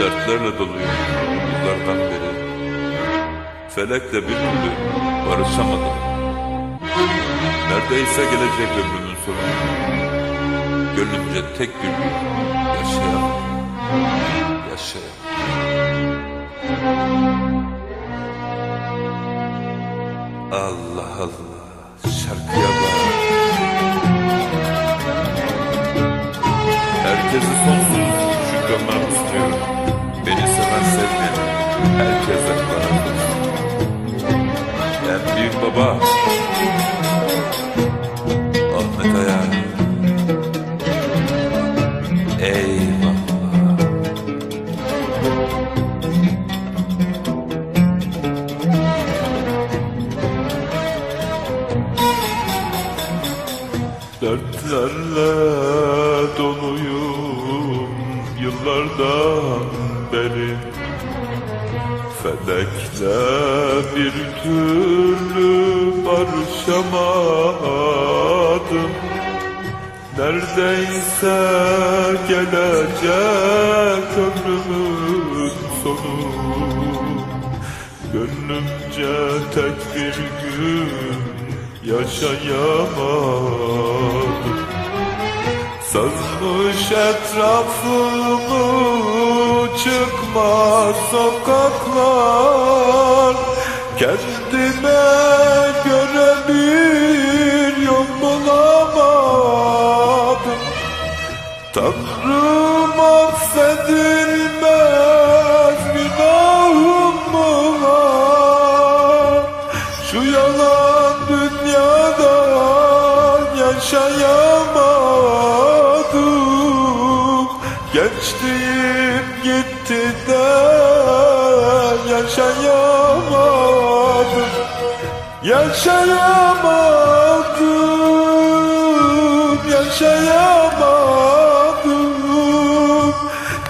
Dertlerle doluyum. Yıllardan beri Felekle bir türlü barışamadım. Neredeyse gelecek ömrümün sonu Gönlümce tek bir gün yaşayamam Yaşayamam Allah Allah şarkıya bak. Herkesi sonsuz şükranlar istiyorum herkese razı En büyük baba. Ahmet Aya Eyvallah Dertlerle doluyum yıllardan beri Felekle bir türlü barışamadım. Neredeyse gelecek ömrümün sonu. Gönlümce tek bir gün yaşayamadım. Sazmış etrafımı çıkmaz sokaklar. Kendime göre bir yol bulamadım. Tanrım affedilmez günahım mı var Şu yalan dünyada yaşayamadım. Gençliğim yaşayamadım Yaşayamadım, yaşayamadım.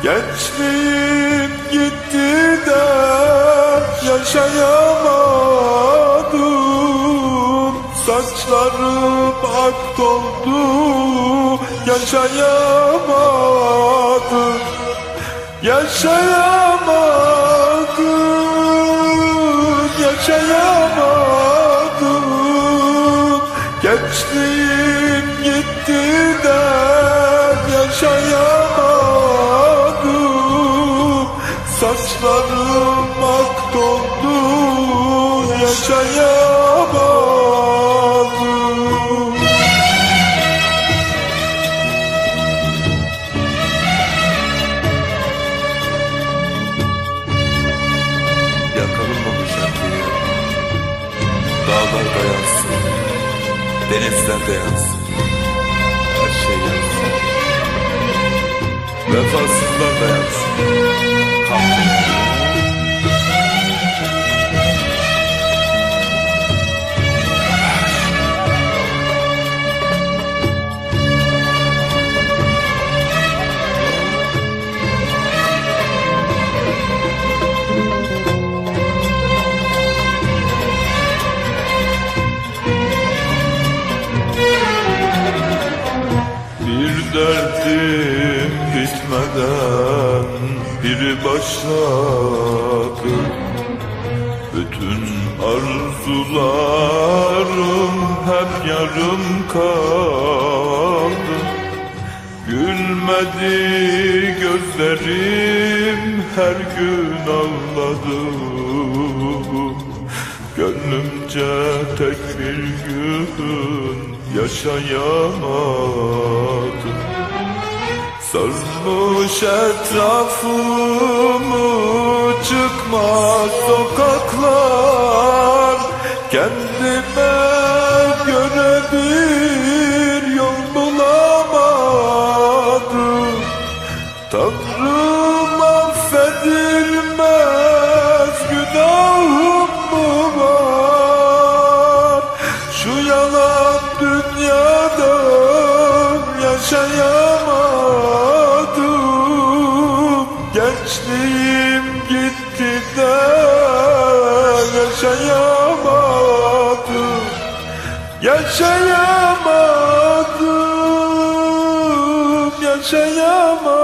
Gençliğim gitti de yaşayamadım. Saçlarım ak doldu, yaşayamadım. Yaşayamadım, yaşayamadım. Gençliğim gitti de yaşayamadım. Saçlarım ak doldu, yaşayamadım Dağlar da yansın, denizler de yansın, her şey yansın. Vefasızlar da yansın, kahretsin. Derdim bitmeden biri başladı. Bütün arzularım hep yarım kaldı. Gülmedi gözlerim her gün ağladım Gönlümce tek bir gün yaşayamadım. Sarmış etrafımı çıkmaz sokaklar. Kendime göre bir yol bulamadım. Tanrım yaşayamadım. Gençliğim gitti de yaşayamadım. Yaşayamadım, yaşayamadım